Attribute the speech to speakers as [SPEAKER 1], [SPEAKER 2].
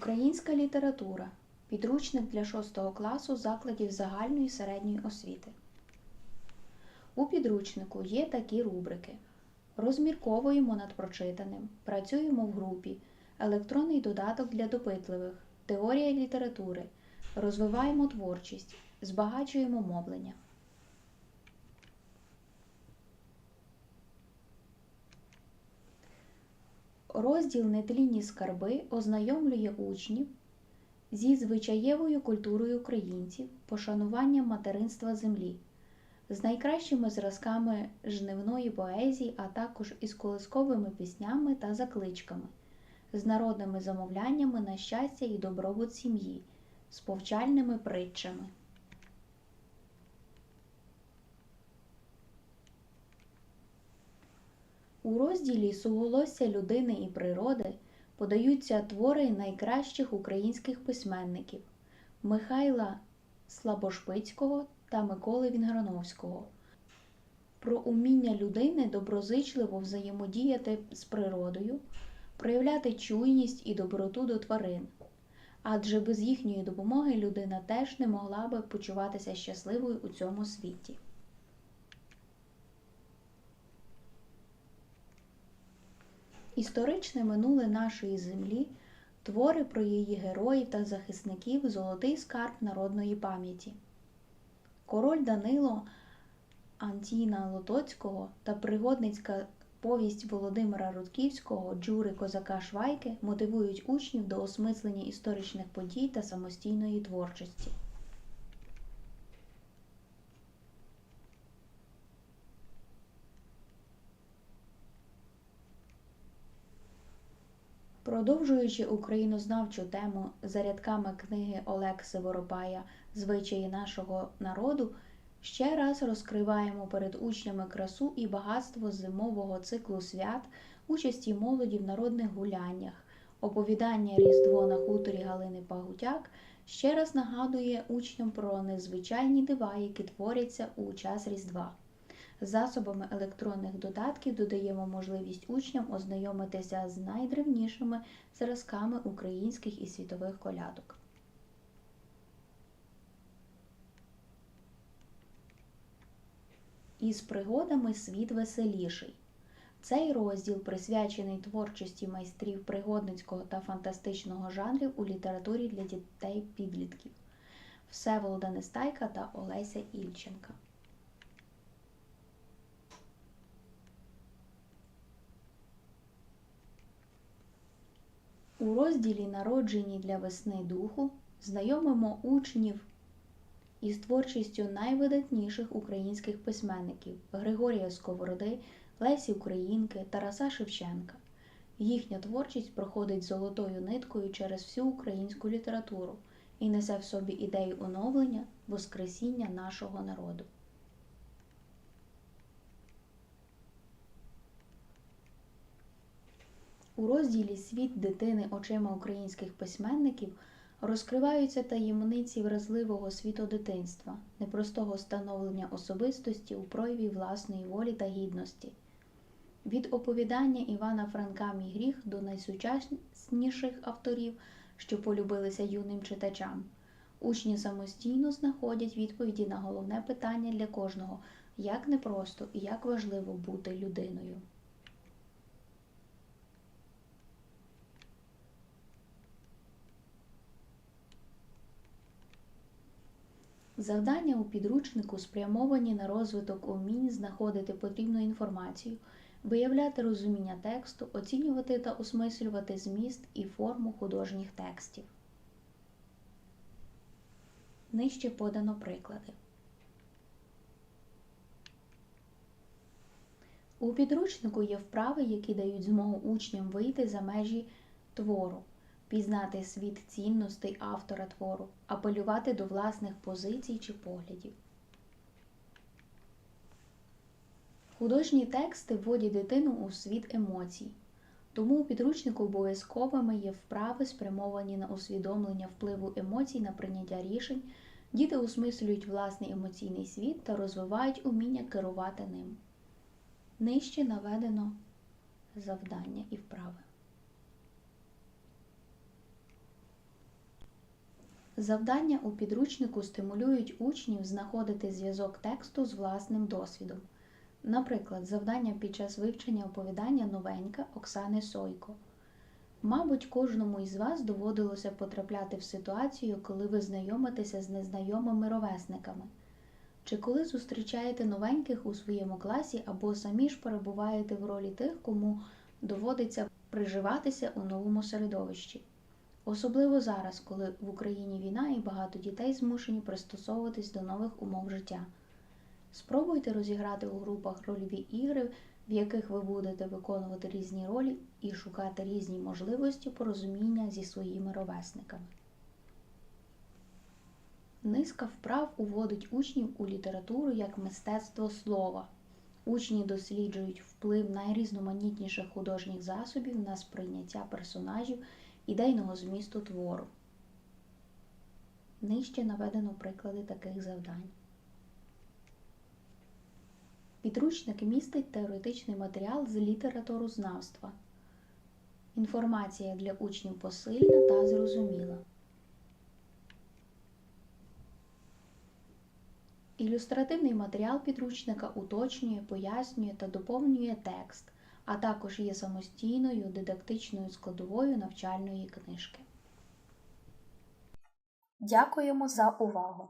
[SPEAKER 1] Українська література. Підручник для 6 класу закладів загальної середньої освіти. У підручнику є такі рубрики: Розмірковуємо над прочитаним, працюємо в групі, електронний додаток для допитливих, теорія літератури, розвиваємо творчість, збагачуємо мовлення. Розділ Нетлінні скарби ознайомлює учнів зі звичаєвою культурою українців, пошануванням материнства землі, з найкращими зразками жнивної поезії, а також із колисковими піснями та закличками, з народними замовляннями на щастя і добробут сім'ї, з повчальними притчами. У розділі Суголосся людини і природи подаються твори найкращих українських письменників Михайла Слабошпицького та Миколи Вінграновського про уміння людини доброзичливо взаємодіяти з природою, проявляти чуйність і доброту до тварин. Адже без їхньої допомоги людина теж не могла би почуватися щасливою у цьому світі. Історичне минуле нашої землі, твори про її героїв та захисників золотий скарб народної пам'яті. Король Данило Антіна Лотоцького та пригодницька повість Володимира Рудківського Джури Козака Швайки мотивують учнів до осмислення історичних подій та самостійної творчості. Продовжуючи українознавчу тему за рядками книги Олекси Воропая Звичаї нашого народу, ще раз розкриваємо перед учнями красу і багатство зимового циклу свят, участі молоді в народних гуляннях, оповідання Різдво на хуторі Галини Пагутяк ще раз нагадує учням про незвичайні дива, які творяться у час Різдва. Засобами електронних додатків додаємо можливість учням ознайомитися з найдревнішими зразками українських і світових колядок. Із пригодами світ веселіший. Цей розділ присвячений творчості майстрів пригодницького та фантастичного жанрів у літературі для дітей-підлітків Всеволода Нестайка та Олеся Ільченка. У розділі Народжені для весни духу знайомимо учнів із творчістю найвидатніших українських письменників Григорія Сковороди, Лесі Українки, Тараса Шевченка. Їхня творчість проходить золотою ниткою через всю українську літературу і несе в собі ідею оновлення, воскресіння нашого народу. У розділі Світ дитини очима українських письменників розкриваються таємниці вразливого світу дитинства, непростого становлення особистості у прояві власної волі та гідності. Від оповідання Івана Франка Мій гріх до найсучасніших авторів, що полюбилися юним читачам. Учні самостійно знаходять відповіді на головне питання для кожного як непросто і як важливо бути людиною. Завдання у підручнику спрямовані на розвиток умінь знаходити потрібну інформацію, виявляти розуміння тексту, оцінювати та осмислювати зміст і форму художніх текстів. Нижче подано приклади. У підручнику є вправи, які дають змогу учням вийти за межі твору пізнати світ цінностей автора твору, апелювати до власних позицій чи поглядів. Художні тексти вводять дитину у світ емоцій, тому у підручнику обов'язковими є вправи, спрямовані на усвідомлення впливу емоцій на прийняття рішень, діти осмислюють власний емоційний світ та розвивають уміння керувати ним. Нижче наведено завдання і вправи. Завдання у підручнику стимулюють учнів знаходити зв'язок тексту з власним досвідом. Наприклад, завдання під час вивчення оповідання новенька Оксани Сойко. Мабуть, кожному із вас доводилося потрапляти в ситуацію, коли ви знайомитеся з незнайомими ровесниками, чи коли зустрічаєте новеньких у своєму класі або самі ж перебуваєте в ролі тих, кому доводиться приживатися у новому середовищі. Особливо зараз, коли в Україні війна і багато дітей змушені пристосовуватись до нових умов життя. Спробуйте розіграти у групах рольові ігри, в яких ви будете виконувати різні ролі і шукати різні можливості порозуміння зі своїми ровесниками. Низка вправ уводить учнів у літературу як мистецтво слова. Учні досліджують вплив найрізноманітніших художніх засобів на сприйняття персонажів ідейного змісту твору. Нижче наведено приклади таких завдань. Підручник містить теоретичний матеріал з літературознавства. Інформація для учнів посильна та зрозуміла. Ілюстративний матеріал підручника уточнює, пояснює та доповнює текст, а також є самостійною дидактичною складовою навчальної книжки. Дякуємо за увагу!